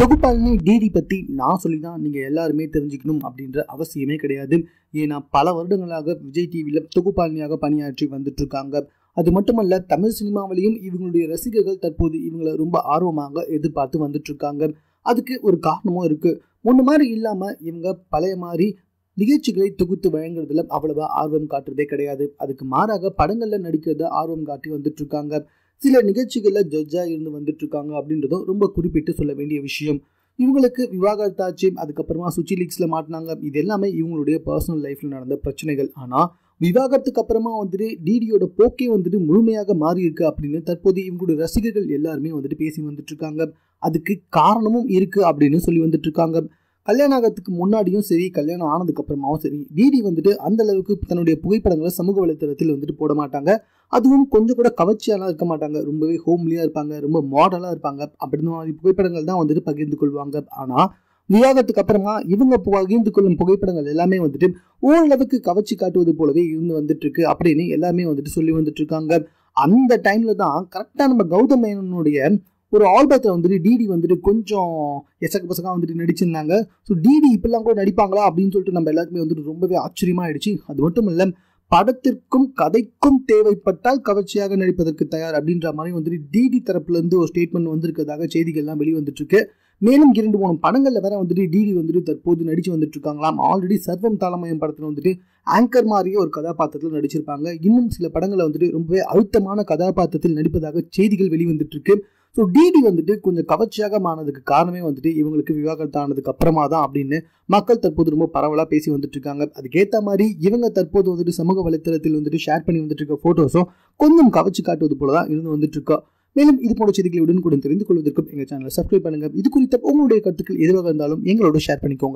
தொகுப்பாளினி DD பற்றி நான் சொல்லி தான் நீங்கள் எல்லாருமே தெரிஞ்சுக்கணும் அப்படின்ற அவசியமே கிடையாது. ஏன்னா பல வருடங்களாக விஜய் டிவியில் தொகுப்பாளினியாக பணியாற்றி வந்துட்டுருக்காங்க. அது மட்டுமல்ல தமிழ் சினிமாவிலையும் இவங்களுடைய ரசிகர்கள் தற்போது இவங்களை ரொம்ப ஆர்வமாக எதிர்பார்த்து வந்துட்டுருக்காங்க. அதுக்கு ஒரு காரணமும் இருக்குது முன்ன மாதிரி இல்லாமல் இவங்க பழைய மாதிரி நிகழ்ச்சிகளை தொகுத்து வழங்குறதுல அவ்வளவா ஆர்வம் காட்டுறதே கிடையாது. அதுக்கு மாறாக படங்களில் நடிக்கிறத ஆர்வம் காட்டி வந்துட்டுருக்காங்க. சில நிகழ்ச்சிகளில் ஜட்ஜாக இருந்து வந்துட்டு இருக்காங்க அப்படின்றதும் ரொம்ப குறிப்பிட்டு சொல்ல வேண்டிய விஷயம். இவங்களுக்கு விவாகரத்தாச்சு அதுக்கப்புறமா சுச்சி லீக்ஸில் மாட்டினாங்க. இது எல்லாமே இவங்களுடைய பர்சனல் லைஃப்பில் நடந்த பிரச்சனைகள். ஆனால் விவாகரத்துக்கு அப்புறமா வந்துட்டு டிடியோட போக்கே வந்துட்டு முழுமையாக மாறி இருக்கு அப்படின்னு தற்போது இவங்களுடைய ரசிகர்கள் எல்லாருமே வந்துட்டு பேசி வந்துட்டு இருக்காங்க அதுக்கு காரணமும் இருக்கு அப்படின்னு சொல்லி வந்துட்டு இருக்காங்க கல்யாணம் ஆகிறதுக்கு முன்னாடியும் சரி கல்யாணம் ஆனதுக்கு அப்புறமாவும் சரி டிடி வந்துட்டு அந்த அளவுக்கு தன்னுடைய புகைப்படங்களை சமூக வலைத்தளத்தில் வந்துட்டு போட மாட்டாங்க. அதுவும் கொஞ்சம் கூட கவர்ச்சியாலாம் இருக்க மாட்டாங்க. ரொம்பவே ஹோம்லியாக இருப்பாங்க ரொம்ப மாடலாக இருப்பாங்க. அப்படின்னு மாதிரி புகைப்படங்கள் தான் வந்துட்டு பகிர்ந்து கொள்வாங்க. ஆனால் விவாகத்துக்கு அப்புறமா இவங்க பகிர்ந்து கொள்ளும் புகைப்படங்கள் எல்லாமே வந்துட்டு ஓரளவுக்கு கவர்ச்சி காட்டுவது போலவே இருந்து வந்துட்டு இருக்கு அப்படின்னு எல்லாமே வந்துட்டு சொல்லி வந்துட்டு இருக்காங்க அந்த டைம்ல தான் கரெக்டாக நம்ம கௌதம் மேனனுடைய ஒரு ஆல்பத்தில் வந்துட்டு டிடி வந்துட்டு கொஞ்சம் எசக்க பசங்க வந்துட்டு நடிச்சிருந்தாங்க. ஸோ டிடி இப்பெல்லாம் கூட நடிப்பாங்களா அப்படின்னு சொல்லிட்டு நம்ம எல்லாருக்குமே வந்துட்டு ரொம்பவே ஆச்சரியமா ஆயிடுச்சு அது மட்டும் இல்லை படத்திற்கும் கதைக்கும் தேவைப்பட்டால் கவர்ச்சியாக நடிப்பதற்கு தயார் அப்படின்ற மாதிரி வந்துட்டு டிடி தரப்புலேருந்து ஒரு ஸ்டேட்மெண்ட் வந்திருக்கிறதாக செய்திகள்லாம் வெளிவந்துட்டுருக்கு. மேலும் இரண்டு மூணு படங்களில் வேற வந்துட்டு டிடி வந்துட்டு தற்போது நடிச்சு வந்துட்டு இருக்காங்களாம் ஆல்ரெடி சர்வம் தாளமயம் படத்தில் வந்துட்டு ஆங்கர் மாதிரியே ஒரு கதாபாத்திரத்தில் நடிச்சிருப்பாங்க. இன்னும் சில படங்களை வந்துட்டு ரொம்பவே அழுத்தமான கதாபாத்திரத்தில் நடிப்பதாக செய்திகள் வெளிவந்துட்டு இருக்கு ஸோ டிடி வந்துட்டு கொஞ்சம் கவர்ச்சியாக மானதுக்கு காரணமே வந்துட்டு இவங்களுக்கு விவாகரத்து ஆனதுக்கு அப்புறமா தான் அப்படின்னு மக்கள் தற்போது ரொம்ப பரவலாக பேசி வந்துட்டு இருக்காங்க அதுக்கேற்ற மாதிரி இவங்க தற்போது வந்துட்டு சமூக வலைத்தளத்தில் வந்துட்டு ஷேர் பண்ணி வந்துட்டு இருக்க ஃபோட்டோஸும் கொஞ்சம் கவர்ச்சி காட்டுவது போல தான் இருந்து வந்துட்டு இருக்கா மேலும் இது போன்ற செய்திகளை உடனுக்குடன் தெரிந்து கொள்வதற்கும் எங்கள் சேனலை சப்ஸ்கிரைப் பண்ணுங்க. இது குறித்த உங்களுடைய கருத்துக்கள் எதுவாக இருந்தாலும் எங்களோட ஷேர் பண்ணிக்கோங்க.